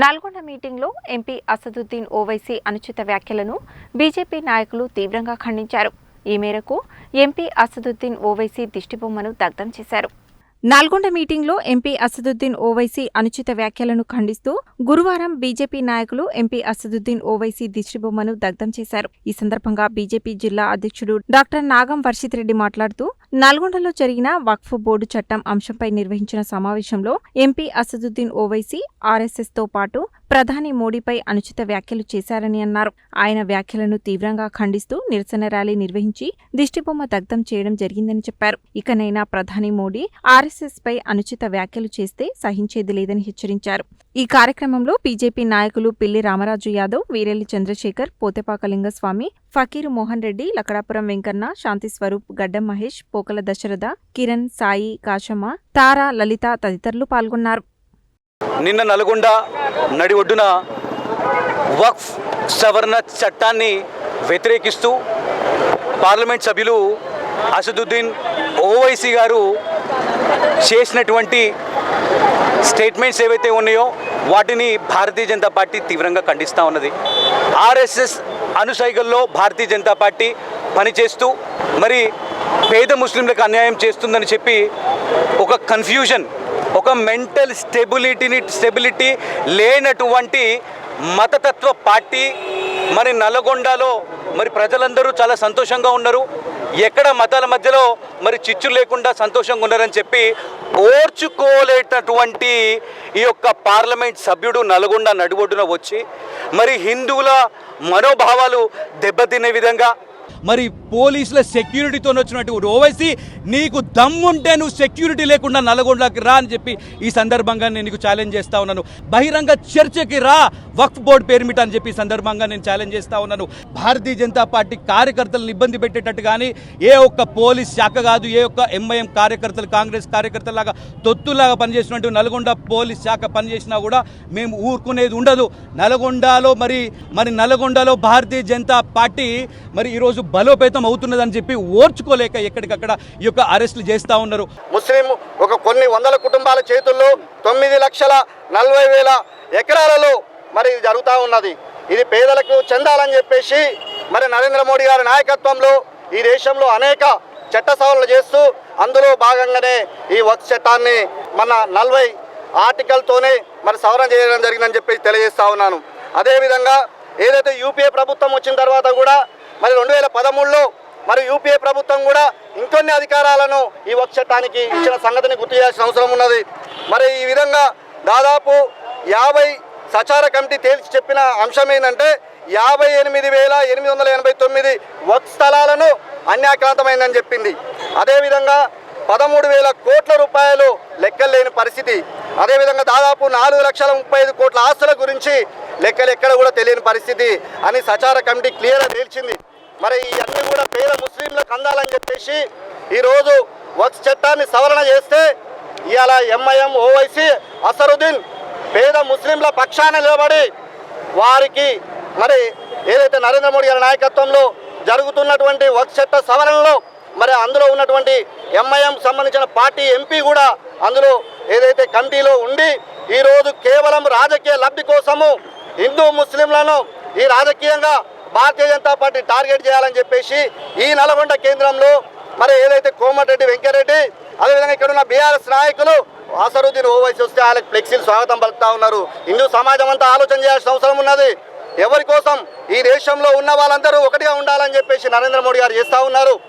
నల్గొండ మీటింగ్లో ఎంపీ అసదుద్దీన్ ఓవైసీ అనుచిత వ్యాఖ్యలను బీజేపీ నాయకులు తీవ్రంగా ఖండించారు. ఈ మేరకు ఎంపీ అసదుద్దీన్ ఓవైసీ దిష్టిబొమ్మను దగ్ధం చేశారు. నల్గొండ మీటింగ్లో ఎంపీ అసదుద్దీన్ ఓవైసీ అనుచిత వ్యాఖ్యలను ఖండిస్తూ గురువారం బీజేపీ నాయకులు ఎంపీ అసదుద్దీన్ ఓవైసీ దిష్టిబొమ్మను దగ్ధం చేశారు. ఈ సందర్భంగా బీజేపీ జిల్లా అధ్యక్షుడు డాక్టర్ నాగం వర్షిత్ రెడ్డి మాట్లాడుతూ నల్గొండలో జరిగిన వక్ఫ్ బోర్డు చట్టం అంశంపై నిర్వహించిన సమావేశంలో ఎంపీ అసదుద్దీన్ ఓవైసీ ఆర్ఎస్ఎస్తో పాటు ప్రధాని మోడీపై అనుచిత వ్యాఖ్యలు చేశారని అన్నారు. ఆయన వ్యాఖ్యలను తీవ్రంగా ఖండిస్తూ నిరసన ర్యాలీ నిర్వహించి దిష్టిబొమ్మ దగ్ధం చేయడం జరిగిందని చెప్పారు. ఇకనైనా ప్రధాని మోడీ ఆర్ఎస్ఎస్పై అనుచిత వ్యాఖ్యలు చేస్తే సహించేది లేదని హెచ్చరించారు. ఈ కార్యక్రమంలో బీజేపీ నాయకులు పిల్లి రామరాజు యాదవ్ వీరెల్లి చంద్రశేఖర్ పోతెపాక లింగస్వామి ఫకీరు మోహన్ రెడ్డి లకడాపురం వెంకన్న శాంతి స్వరూప్ గడ్డం మహేష్ పోకల దశరథ కిరణ్ సాయి కాశమ్మ తారా లలిత తదితరులు పాల్గొన్నారు. నిన్న నల్గొండ నడి ఒడ్డున వక్ఫ్ సవరణ చట్టాన్ని వ్యతిరేకిస్తూ పార్లమెంట్ సభ్యులు అసదుద్దీన్ ఓవైసీ గారు చేసినటువంటి స్టేట్మెంట్స్ ఏవైతే ఉన్నాయో వాటిని భారతీయ జనతా పార్టీ తీవ్రంగా ఖండిస్తూ ఉన్నది. ఆర్ఎస్ఎస్ అనుసైగల్లో భారతీయ జనతా పార్టీ పనిచేస్తూ మరి పేద ముస్లింలకు అన్యాయం చేస్తుందని చెప్పి ఒక కన్ఫ్యూజన్ ఒక మెంటల్ స్టెబిలిటీని స్టెబిలిటీ లేనటువంటి మతతత్వ పార్టీ మరి నల్గొండలో మరి ప్రజలందరూ చాలా సంతోషంగా ఉన్నారు. ఎక్కడ మతాల మధ్యలో మరి చిచ్చు లేకుండా సంతోషంగా ఉన్నారని చెప్పి ఓర్చుకోలేటటువంటి ఈ యొక్క పార్లమెంట్ సభ్యుడు నల్గొండ నడిబొడ్డున వచ్చి మరి హిందువుల మనోభావాలు దెబ్బతినే విధంగా మరి పోలీసుల సెక్యూరిటీతో వచ్చినటువంటి ఓవైసీ నీకు దమ్ముంటే నువ్వు సెక్యూరిటీ లేకుండా నల్గొండకి రా అని చెప్పి ఈ సందర్భంగా నేను నీకు ఛాలెంజ్ చేస్తా ఉన్నాను. బహిరంగ చర్చకి రా వక్ఫ్ బోర్డు పేరుమిట అని చెప్పి ఈ సందర్భంగా నేను ఛాలెంజ్ చేస్తా ఉన్నాను. భారతీయ జనతా పార్టీ కార్యకర్తలను ఇబ్బంది పెట్టేటట్టు కానీ ఏ ఒక్క పోలీస్ శాఖ కాదు ఏ ఒక్క ఎంఐఎం కార్యకర్తలు కాంగ్రెస్ కార్యకర్తలాగా తొత్తులాగా పనిచేసినట్టు నల్గొండ పోలీస్ శాఖ పనిచేసినా కూడా మేము ఊరుకునేది ఉండదు. నల్గొండలో మరి మరి నల్గొండలో భారతీయ జనతా పార్టీ మరి ఈరోజు బలోపేతం అవుతున్నదని చెప్పి ఓర్చుకోలేక ఎక్కడికక్కడ ఈ యొక్క అరెస్టులు చేస్తూ ఉన్నారు. ముస్లిం ఒక కొన్ని వందల కుటుంబాల చేతుల్లో తొమ్మిది లక్షల నలభై వేల ఎకరాలలో మరి ఇది జరుగుతూ ఉన్నది. ఇది పేదలకు చెందాలని చెప్పేసి మరి నరేంద్ర మోడీ గారి నాయకత్వంలో ఈ దేశంలో అనేక చట్ట సవరణలు చేస్తూ అందులో భాగంగానే ఈ వక్స్ చట్టాన్ని మన నలభై ఆర్టికల్తోనే మరి సవరణ చేయడం జరిగిందని చెప్పి తెలియజేస్తా ఉన్నాను. అదేవిధంగా ఏదైతే యూపీఏ ప్రభుత్వం వచ్చిన తర్వాత కూడా మరి రెండు వేల పదమూడులో మరి యూపీఏ ప్రభుత్వం కూడా ఇంకొన్ని అధికారాలను ఈ వక్ చట్టానికి ఇచ్చిన సంగతిని గుర్తు చేయాల్సిన అవసరం ఉన్నది. మరి ఈ విధంగా దాదాపు యాభై సచార కమిటీ తేల్చి చెప్పిన అంశం ఏంటంటే యాభై ఎనిమిది వేల ఎనిమిది వందల ఎనభై తొమ్మిది వక్ స్థలాలను అన్యాక్రాంతమైందని చెప్పింది. అదేవిధంగా పదమూడు వేల కోట్ల రూపాయలు లెక్కలేని పరిస్థితి అదేవిధంగా దాదాపు నాలుగు లక్షల ముప్పై ఐదు కోట్ల ఆస్తుల గురించి లెక్కలు ఎక్కడ కూడా తెలియని పరిస్థితి అని సచార కమిటీ క్లియర్గా తేల్చింది. మరి ఇవన్నీ కూడా పేద ముస్లింలకు అందాలని చెప్పేసి ఈరోజు వక్స్ చట్టాన్ని సవరణ చేస్తే ఇవాళ ఎంఐఎం ఓవైసీ అసరుద్దీన్ పేద ముస్లింల పక్షాన నిలబడి వారికి మరి ఏదైతే నరేంద్ర మోడీ గారి నాయకత్వంలో జరుగుతున్నటువంటి వక్స్ చట్ట సవరణలో మరి అందులో ఉన్నటువంటి ఎంఐఎం సంబంధించిన పార్టీ ఎంపీ కూడా అందులో ఏదైతే కమిటీలో ఉండి ఈరోజు కేవలం రాజకీయ లబ్ధి కోసము హిందూ ముస్లింలను ఈ రాజకీయంగా భారతీయ జనతా పార్టీ టార్గెట్ చేయాలని చెప్పేసి ఈ నల్గొండ కేంద్రంలో మరి ఏదైతే కోమటిరెడ్డి వెంకరెడ్డి అదేవిధంగా ఇక్కడ ఉన్న బీఆర్ఎస్ నాయకులు అసరుద్దీన్ ఓవైసీ వస్తే వాళ్ళకి ఫ్లెక్సీలు స్వాగతం పలుకుతా ఉన్నారు. హిందూ సమాజం అంతా ఆలోచన చేయాల్సిన అవసరం ఉన్నది. ఎవరి కోసం ఈ దేశంలో ఉన్న వాళ్ళందరూ ఒకటిగా ఉండాలని చెప్పేసి నరేంద్ర మోడీ గారు చేస్తూ ఉన్నారు.